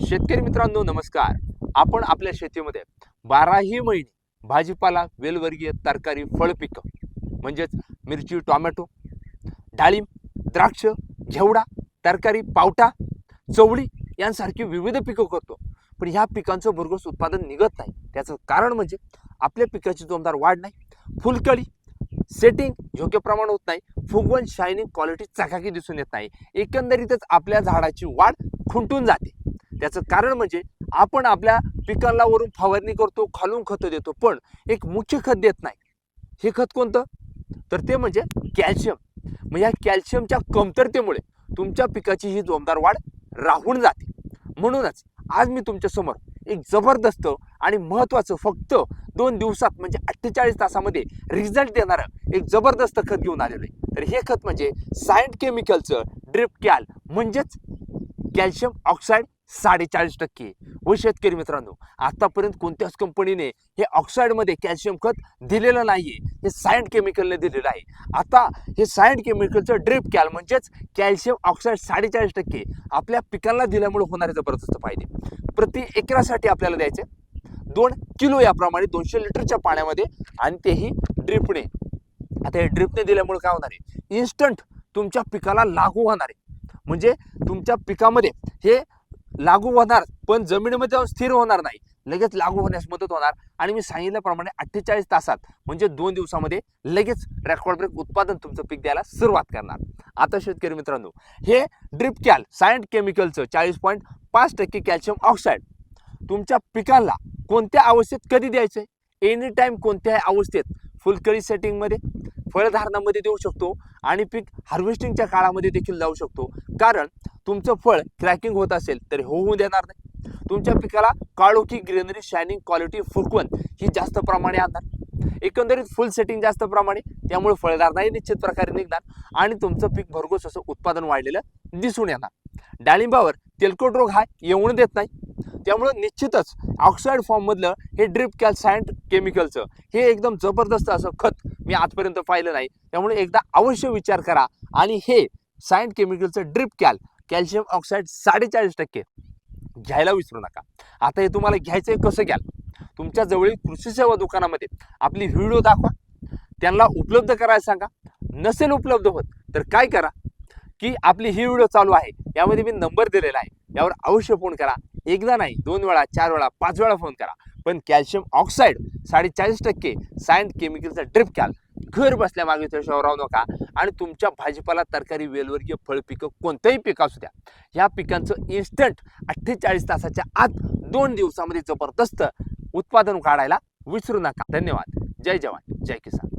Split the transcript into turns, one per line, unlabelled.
शेतकरी मित्रांनो नमस्कार. आपण आपल्या शेतीमध्ये बाराही महिने भाजीपाला वेलवर्गीय तरकारी फळ पिकं म्हणजेच मिरची टोमॅटो डाळिंब द्राक्ष घेवडा तरकारी पावटा चवळी यांसारखी विविध पिकं करतो. पण ह्या पिकांचं भरघोस उत्पादन निघत नाही. त्याचं कारण म्हणजे आपल्या पिकाची जोमदार वाढ नाही. फुलकळी सेटिंग योग्य प्रमाण होत नाही. फुगवण शायनिंग क्वालिटी चकाकी दिसून येत नाही. एकंदरीतच आपल्या झाडाची वाढ खुंटून जाते. त्याचं कारण म्हणजे आपण आपल्या पिकांना वरून फवारणी करतो खालून खतं देतो पण एक मुख्य खत देत नाही. हे खत कोणतं? तर ते म्हणजे कॅल्शियम. मग या कॅल्शियमच्या कमतरतेमुळे तुमच्या पिकाची ही जोमदार वाढ राहून जाते. म्हणूनच आज मी तुमच्यासमोर एक जबरदस्त आणि महत्त्वाचं फक्त दोन दिवसात म्हणजे अठ्ठेचाळीस तासामध्ये रिझल्ट देणारं एक जबरदस्त खत घेऊन आलेलं आहे. तर हे खत म्हणजे सायंट केमिकलचं ड्रिप कॅल म्हणजेच कॅल्शियम ऑक्साईड साडेचाळीस टक्के. व शेतकरी मित्रांनो आतापर्यंत कोणत्याच कंपनीने हे ऑक्साईडमध्ये कॅल्शियम खत दिलेलं नाहीये. हे सायंट केमिकलने दिलेलं आहे. आता हे सायंट केमिकलचं ड्रिप कॅल म्हणजेच कॅल्शियम ऑक्साईड साडेचाळीस टक्के आपल्या पिकांना दिल्यामुळे होणारे जबरदस्त फायदे. प्रति एकरासाठी आपल्याला द्यायचे दोन किलो याप्रमाणे दोनशे लिटरच्या पाण्यामध्ये आणि तेही ड्रिपने आता हे ड्रिपने दिल्यामुळे काय होणार आहे? इन्स्टंट तुमच्या पिकाला लागू होणार आहे. म्हणजे तुमच्या पिकामध्ये हे लागू होणार पण जमिनीमध्ये जाऊन स्थिर होणार नाही. लगेच लागू होण्यास मदत होणार. आणि मी सांगितल्याप्रमाणे अठ्ठेचाळीस तासात म्हणजे दोन दिवसामध्ये लगेच रेकॉर्ड ब्रेक उत्पादन तुमचं पीक द्यायला सुरुवात करणार. आता शेतकरी मित्रांनो हे ड्रिप कॅल सायंट केमिकलचं चाळीस पॉईंट पाच टक्के कॅल्शियम ऑक्साईड तुमच्या पिकाला कोणत्या अवस्थेत कधी द्यायचं एनी टाईम कोणत्याही अवस्थेत फुलकळी सेटिंगमध्ये फळधारणामध्ये देऊ शकतो आणि पीक हार्वेस्टिंगच्या काळामध्ये देखील लावू शकतो. कारण तुमचं फळ क्रॅकिंग होत असेल तर होऊ देणार नाही. तुमच्या पिकाला काळोखी ग्रेनरी शायनिंग क्वालिटी फुकवण ही जास्त प्रमाणे आणणार. एकंदरीत फुल सेटिंग जास्त प्रमाणे त्यामुळे फळदार नाही निश्चित प्रकारे निघणार आणि तुमचं पीक भरघोस असं उत्पादन वाढलेलं दिसून येणार. डाळिंबावर तेलकट रोग हा येऊन देत नाही. त्यामुळं निश्चितच ऑक्साईड फॉर्ममधलं हे ड्रिप कॅल्सायंट केमिकलचं हे एकदम जबरदस्त असं खत मी आजपर्यंत पाहिलं नाही. त्यामुळे एकदा अवश्य विचार करा आणि हे सायंट केमिकलचं ड्रिप कॅल कॅल्शियम ऑक्साईड साडेचाळीस टक्के. घ्यायला विसरू नका. आता हे तुम्हाला घ्यायचं आहे कसं घ्याल? तुमच्या जवळील कृषी सेवा दुकानामध्ये आपली व्हिडिओ दाखवा. त्यांना उपलब्ध करायला सांगा. नसेल उपलब्ध होत तर काय करा? की आपली ही व्हिडिओ चालू आहे. यामध्ये मी नंबर दिलेला आहे. यावर अवश्य फोन करा. एकदा नाही दोन वेळा चार वेळा पाच वेळा फोन करा. पण कॅल्शियम ऑक्साईड साडेचाळीस टक्के सायंट केमिकलचा ड्रिप कॅल घर बसल्या मागे राहू नका. आणि तुमच्या भाजीपाला तरकारी वेलवर्गीय फळ पिकं कोणतंही पिक असू द्या. ह्या पिकांचं इन्स्टंट अठ्ठेचाळीस तासाच्या आत दोन दिवसामध्ये जबरदस्त उत्पादन काढायला विसरू नका. धन्यवाद. जय जवान. जय किसान.